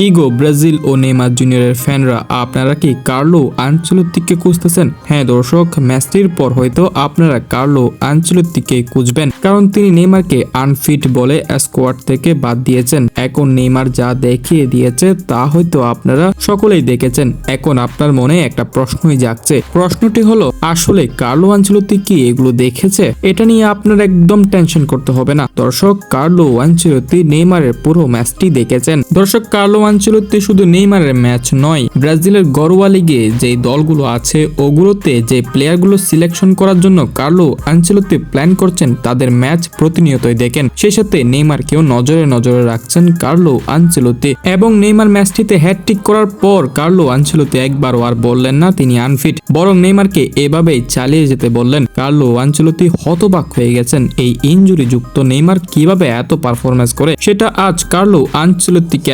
কি গো ব্রাজিল ও নেইমার জুনিয়রের ফ্যানরা, আপনারা কি কার্লো আঞ্চলত্তিকে খুঁজতেছেন? হ্যাঁ দর্শক, ম্যাচটির পর হয়তো আপনারা কার্লো আঞ্চলত্তিকে খুঁজবেন। কারণ তিনি নেইমারকে আনফিট বলে স্কোয়াড থেকে বাদ দিয়েছেন। এখন নেইমার যা দেখিয়ে দিয়েছে, তা হয়তো আপনারা সকলেই দেখেছেন। এখন আপনার মনে একটা প্রশ্নই জাগছে। প্রশ্নটি হলো, আসলে কার্লো আঞ্চলত্তি কি এগুলো দেখেছে? এটা নিয়ে আপনার একদম টেনশন করতে হবে না। দর্শক, কার্লো আঞ্চলত্তি নেইমারের পুরো ম্যাচটি দেখেছেন। দর্শক, কার্লো আঞ্চলত্তি শুধু নেইমারের ম্যাচ নয়, ব্রাজিলের গরোয়া লিগে যে দলগুলো আছে ওগুলোতে যে প্লেয়ারগুলো সিলেকশন করার জন্য কার্লো আঞ্চলত্তি প্ল্যান করছেন, তাদের ম্যাচ প্রতিনিয়তই দেখেন। সেই সাথে নেইমারকেও নজরে নজরে রাখছেন কার্লো আঞ্চলত্তি এবং নেইমার ম্যাচটিতে হ্যাটট্রিক করার পর কার্লো আঞ্চলত্তি একবারও আর বললেন না তিনি আনফিট, বরং নেইমারকে এভাবেই চালিয়ে যেতে বললেন। কার্লো আঞ্চলত্তি হতবাক হয়ে গেছেন, এই ইনজুরি যুক্ত নেইমার কীভাবে এত পারফরমেন্স করে? সেটা আজ কার্লো আঞ্চলত্তিকে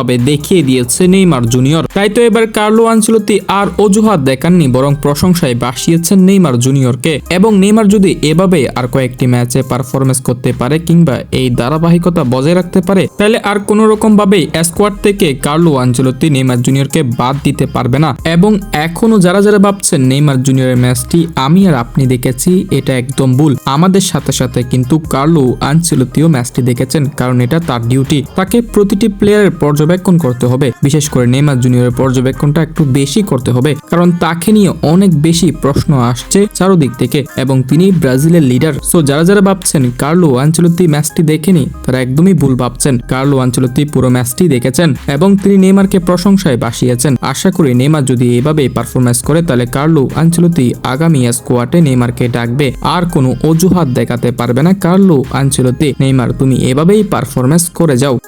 স্পষ্টভাবে দেখিয়ে দিয়েছে নেইমার জুনিয়র। তাই তো এবার কার্লো আঞ্চলত্তি আর অজুহাত দেখাননি, বরং প্রশংসায় বাসিয়েছেন নেইমার জুনিয়রকে। এবং নেইমার যদি এভাবে আর কয়েকটি ম্যাচে পারফরমেন্স করতে পারে কিংবা এই ধারাবাহিকতা বজায় রাখতে পারে, তাহলে আর কোনো রকম ভাবেই স্কোয়াড থেকে কার্লো আঞ্চলত্তি নেইমার জুনিয়রকে বাদ দিতে পারবে না। এবং এখনও যারা যারা ভাবছেন নেইমার জুনিয়রের ম্যাচটি, আমি আর আপনি দেখেছি, এটা একদম ভুল। আমাদের সাথে সাথে কিন্তু কার্লো আঞ্চলত্তিও ম্যাচটি দেখেছেন, কারণ এটা তার ডিউটি। তাকে প্রতিটি প্লেয়ারের পর্যবেক্ষণ করতে হবে। বিশেষ করে নেইমার জুনিয়রের পর্যবেক্ষণটা একটু বেশি করতে হবে, কারণ তাকে নিয়ে অনেক বেশি প্রশ্ন আসছে চারোদিক থেকে এবং তিনি ব্রাজিলের লিডার। সো যারা যারা ভাবছেন কার্লো আঞ্চলত্তি ম্যাচটি দেখেনি, তারা একদমই ভুল ভাবছেন। কার্লো আঞ্চলতি পুরো ম্যাচটি দেখেছেন এবং তিনি নেইমারকে প্রশংসায় বাসিয়েছেন। আশা করি নেইমার যদি এভাবে পারফরমেন্স করে, তাহলে কার্লো আঞ্চলতি আগামী স্কোয়াডে নেইমারকে ডাকবে। আর কোনো অজুহাত দেখাতে পারবে না কার্লো আঞ্চলতি। নেইমার, তুমি এভাবেই পারফরমেন্স করে যাও।